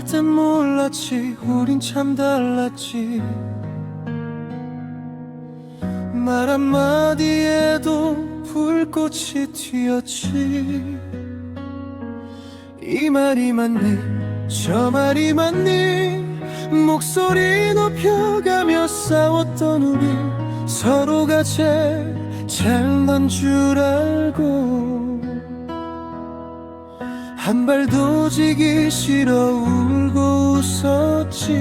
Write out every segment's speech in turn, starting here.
어릴 땐 몰랐지. 우린 참 달랐지. 말 한마디에도 불꽃이 튀었지. 이 말이 맞니? 저 말이 맞니? 목소리 높여가며 싸웠던 우리 서로가 제일 잘난 줄 알고 한 발도 지기 싫어 울고 웃었지.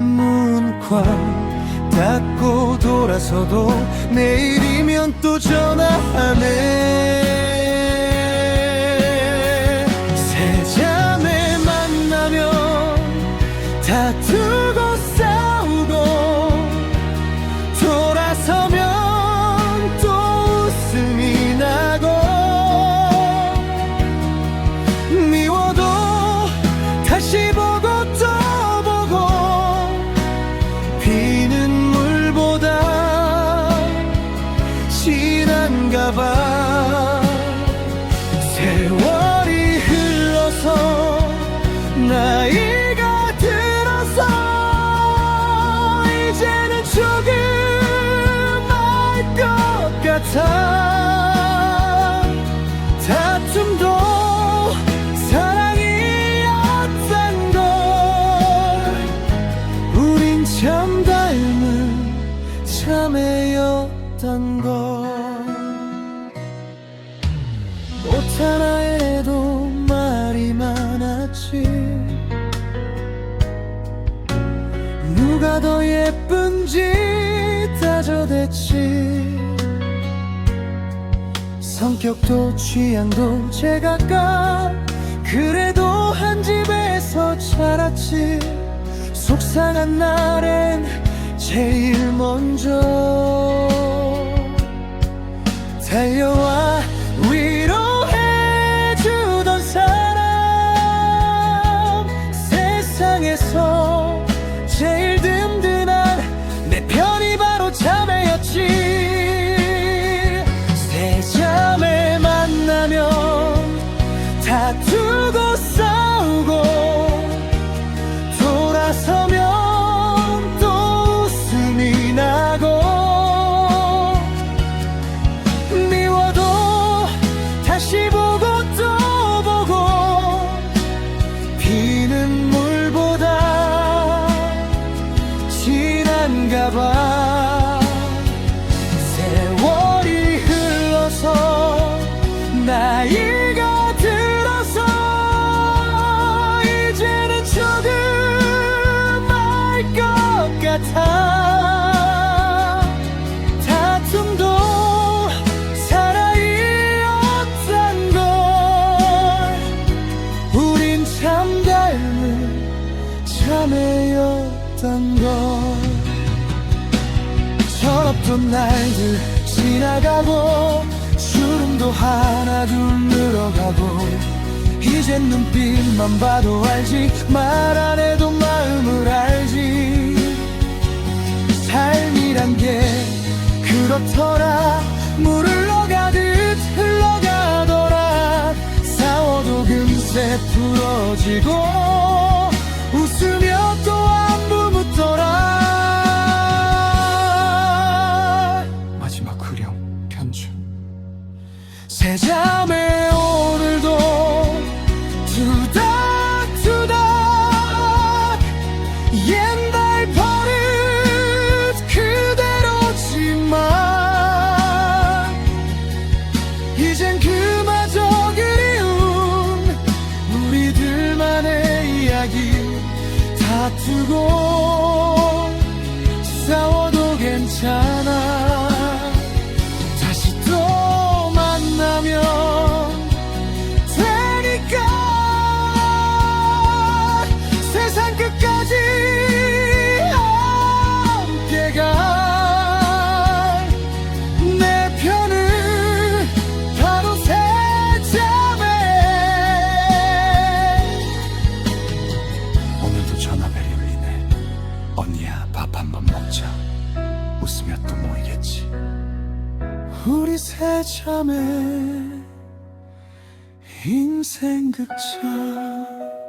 문쾅 닫고 돌아서도 내일이면 또 전화하네 봐 세월이 흘러서 나이가 들어서 이제는 조금 알 것 같아. 다툼도 사랑이었단 걸 우린 참 닮은 참애였단 걸 옷 하나에도 말이 많았지. 누가 더 예쁜지 따져댔지. 성격도 취향도 제각각 그래도 한 집에서 자랐지. 속상한 날엔 제일 먼저 달려와. 위 같아. 다툼도 사랑이었단 걸 우린 참 닮은 참애였단 걸. 철없던 날들 지나가고 주름도 하나 둘 늘어가고 이젠 눈빛만 봐도 알지 말 안 해도 이란 게 그렇더라. 물 흘러가듯 흘러가더라. 싸워도 금세 풀어지고 다투 웃으며 또 모이겠지. 우리 새자매 인생 극장